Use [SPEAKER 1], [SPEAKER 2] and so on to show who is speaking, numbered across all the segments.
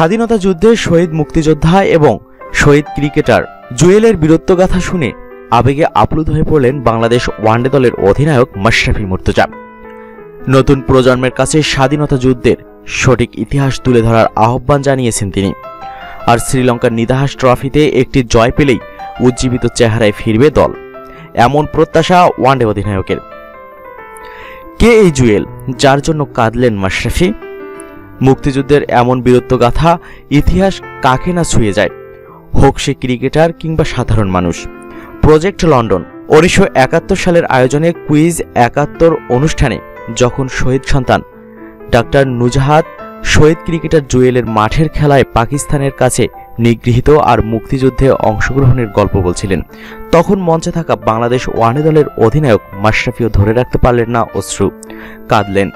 [SPEAKER 1] স্বাধীনতা যুদ্ধে শহীদ মুক্তিযোদ্ধা এবং শহীদ ক্রিকেটার জুয়েলের বীরত্বগাথা শুনে আবেগে আপ্লুত হয়ে পড়লেন বাংলাদেশ ওয়ানডে দলের অধিনায়ক মাশরাফি মুর্তজা। নতুন প্রজন্মের কাছে স্বাধীনতা যুদ্ধের সঠিক ইতিহাস তুলে ধরার আহ্বান জানিয়েছেন তিনি। আর শ্রীলঙ্কার নিদাহাস ট্রফিতে একটি জয় পেলেই উজ্জীবিত চেহারায় ফিরবে দল। এমন প্রত্যাশা ওয়ানডে অধিনায়কের। কে এই জুয়েল, যার জন্য কাঁদলেন মাশরাফি? মুক্তিযুদ্ধের এমন বীরত্বগাথা ইতিহাস কাকে না ছুঁয়ে যায়? হোক সে ক্রিকেটার কিংবা সাধারণ মানুষ। প্রজেক্ট লন্ডন, উনিশশো একাত্তর সালের আয়োজনে কুইজ একাত্তর অনুষ্ঠানে যখন শহীদ সন্তান ডাক্তার নুজাহাত শহীদ ক্রিকেটার জুয়েলের মাঠের খেলায় পাকিস্তানের কাছে নিগৃহীত আর মুক্তিযুদ্ধে অংশগ্রহণের গল্প বলছিলেন, তখন মঞ্চে থাকা বাংলাদেশ ওয়ানে দলের অধিনায়ক মাশরাফিও ধরে রাখতে পারলেন না অশ্রু। কাঁদলেন।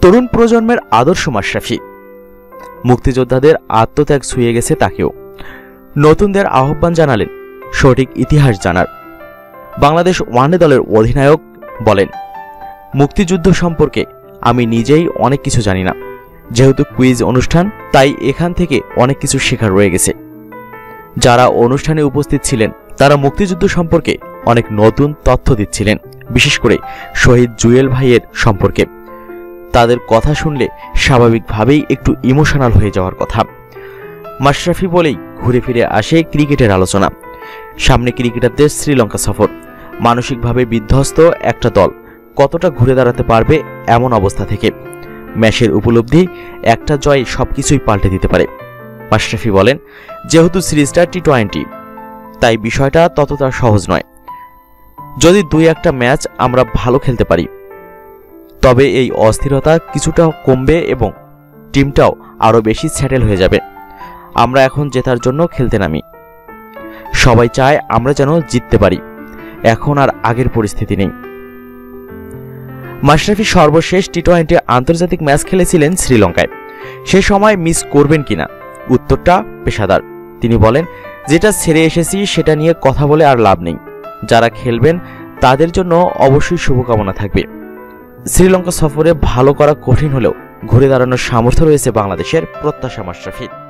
[SPEAKER 1] তরুণ প্রজন্মের আদর্শ মাশরাফি। মুক্তিযোদ্ধাদের আত্মত্যাগ ছুঁয়ে গেছে তাকেও। নতুনদের আহ্বান জানালেন, সঠিক ইতিহাস জানার। বাংলাদেশ ওয়ানডে দলের অধিনায়ক বলেন, মুক্তিযুদ্ধ সম্পর্কে আমি নিজেই অনেক কিছু জানি না। যেহেতু কুইজ অনুষ্ঠান, তাই এখান থেকে অনেক কিছু শেখার রয়ে গেছে। যারা অনুষ্ঠানে উপস্থিত ছিলেন, তারা মুক্তিযুদ্ধ সম্পর্কে অনেক নতুন তথ্য দিচ্ছিলেন, বিশেষ করে শহীদ জুয়েল ভাইয়ের সম্পর্কে। তাদের কথা শুনলে স্বাভাবিকভাবেই একটু ইমোশনাল হয়ে যাওয়ার কথা। মাশরাফি বলেই ঘুরে ফিরে আসে ক্রিকেটের আলোচনা। সামনে ক্রিকেটারদের শ্রীলঙ্কা সফর। মানসিকভাবে বিধ্বস্ত একটা দল। কতটা ঘুরে দাঁড়াতে পারবে এমন অবস্থা থেকে। ম্যাচের উপলব্ধি একটা জয় সবকিছুই পাল্টে দিতে পারে। মাশরাফি বলেন, যেহেতু সিরিজটা টি টোয়েন্টি তাই বিষয়টা ততটা সহজ নয়। যদি দুই একটা ম্যাচ আমরা ভালো খেলতে পারি তবে এই অস্থিরতা কিছুটা কমবে এবং টিমটাও আরও বেশি স্যাটেল হয়ে যাবে। আমরা এখন জেতার জন্য খেলতে নামি। সবাই চায় আমরা যেন জিততে পারি। এখন আর আগের পরিস্থিতি নেই। মাশরাফি সর্বশেষ টি টোয়েন্টি আন্তর্জাতিক ম্যাচ খেলেছিলেন শ্রীলঙ্কায়। সে সময় মিস করবেন কিনা? উত্তরটা পেশাদার। তিনি বলেন, যেটা ছেড়ে এসেছি সেটা নিয়ে কথা বলে আর লাভ নেই। যারা খেলবেন তাদের জন্য অবশ্যই শুভকামনা থাকবে। শ্রীলঙ্কা সফরে ভালো করা কঠিন হলেও ঘুরে দাঁড়ানোর সামর্থ্য রয়েছে বাংলাদেশের প্রত্যাশা মাশরাফির।